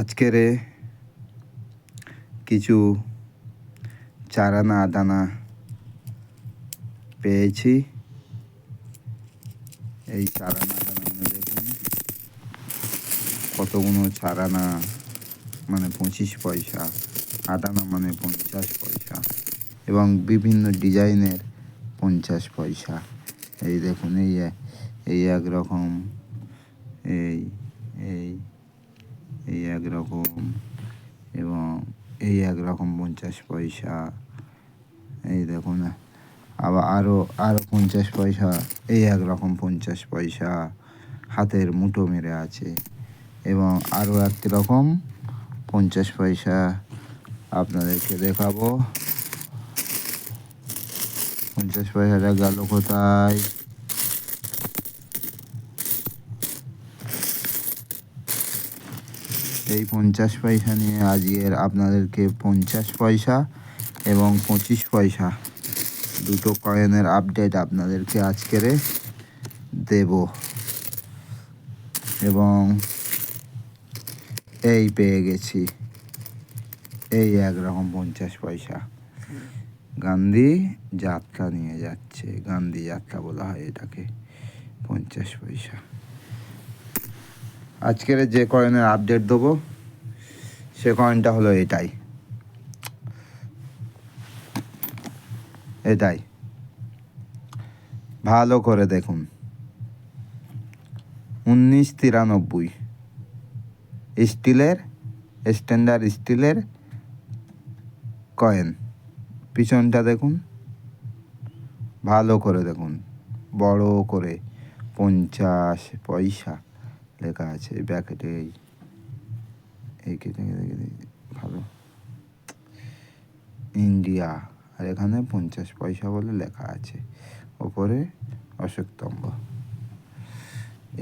আজকের কিছু চারানা দানা পেয়েছি। এই চারানা দানাগুলো দেখুন কতগুলো চারানা মানে পঁচিশ পয়সা, আদানা মানে পঞ্চাশ পয়সা এবং বিভিন্ন ডিজাইনের পঞ্চাশ পয়সা। এই দেখুন, এই এই এক রকম, এই এই এই এক রকম এবং এই এক রকম পঞ্চাশ পয়সা। এই দেখুন, আবার আরও আরও পঞ্চাশ পয়সা, এই এক রকম পঞ্চাশ পয়সা হাতের মুঠো মেরে আছে। এবং আরও এক রকম পঞ্চাশ পয়সা আপনাদেরকে দেখাবো। পঞ্চাশ পয়সাটা গেল কোথায়? এই পঞ্চাশ পয়সা নিয়ে আজকের আপনাদেরকে পঞ্চাশ পয়সা এবং পঁচিশ পয়সা দুটো কয়েনের আপডেট আপনাদেরকে আজকের দেব। এবং এই পেয়ে গেছি। এই এক রকম পঞ্চাশ পয়সা। গান্ধী যাত্রা নিয়ে যাচ্ছে। গান্ধী যাত্রা বলা হয় এটাকে। পঞ্চাশ পয়সা। আজকের যে কয়েনের আপডেট দেবো, সে কয়েনটা হলো এটাই। এটাই। ভালো করে দেখুন। উনিশ তিরানব্বই। স্টিলের স্ট্যান্ডার্ড স্টিলের কয়েন। পিছনটা দেখুন। ভালো করে দেখুন। বড় করে পঞ্চাশ পয়সা। লেখা আছে ব্যাকেটে এই এই কেটে ভালো। ইন্ডিয়া, আর এখানে পঞ্চাশ পয়সা বলে লেখা আছে, ওপরে অশোকতম্ব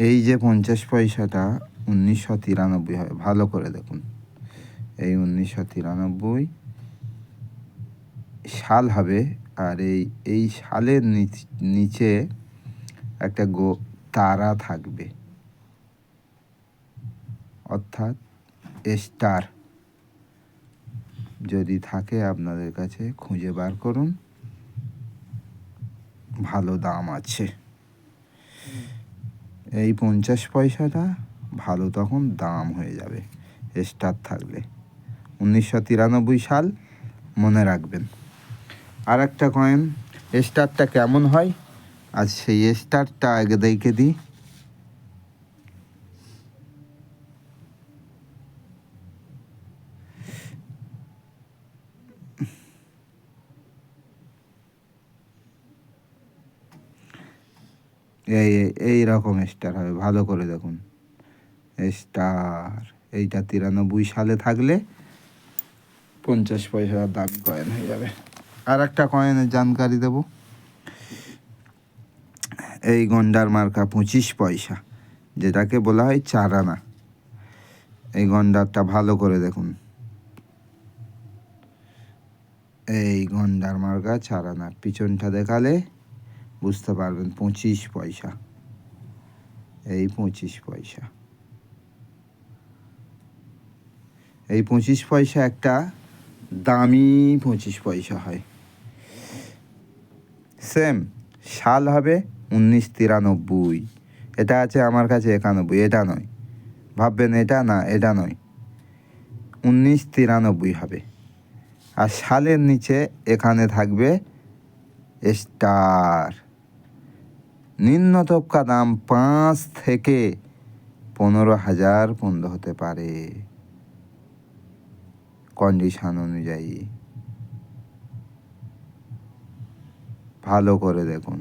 এই যে পঞ্চাশ পয়সাটা উনিশশো তিরানব্বই হবে, ভালো করে দেখুন। এই উনিশশো তিরানব্বই সাল হবে, আর এই এই সালের নিচে একটা গো, তারা থাকবে। অর্থাৎ স্টার যদি থাকে আপনাদের কাছে, খুঁজে বার করুন। ভালো দাম আছে। এই পঞ্চাশ পয়সাটা ভালো তখন দাম হয়ে যাবে। স্টার থাকলে। উনিশশো তিরানব্বই সাল মনে রাখবেন। আর একটা কয়েন স্টারটা কেমন হয়? আর সেই স্টারটা আগে দেখে দিই। এই, এই- রকম স্টার হবে, ভালো করে দেখুন। স্টার এইটা তিরানব্বই সালে থাকলে পঞ্চাশ পয়সা দামি কয়েন হয়ে যাবে। আর একটা কয়েনের জানকারি দেব। এই গন্ডার মার্কা পঁচিশ পয়সা, যেটাকে বলা হয় চার আনা এই গন্ডারটা ভালো করে দেখুন। এই গন্ডার মার্কা চার আনা পিছনটা দেখালে বুঝতে পারবেন, পঁচিশ পয়সা। এই পঁচিশ পয়সা। এই পঁচিশ পয়সা একটা দামি পঁচিশ পয়সা হয়। সেম, সাল হবে উনিশ তিরানব্বই। এটা আছে আমার কাছে একানব্বই, এটা নয়। ভাববেন এটা না, এটা নয়। উনিশ তিরানব্বই হবে। আর সালের নিচে এখানে থাকবে স্টার। নিম্নতপকা দাম পাঁচ থেকে পনেরো হাজার পর্যন্ত হতে পারে। কন্ডিশন অনুযায়ী। ভালো করে দেখুন।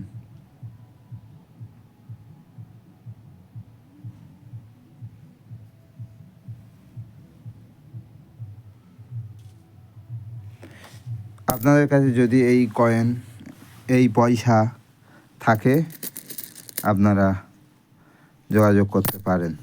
আপনাদের কাছে যদি এই কয়েন এই পয়সা থাকে আপনারা যোগাযোগ করতে পারেন।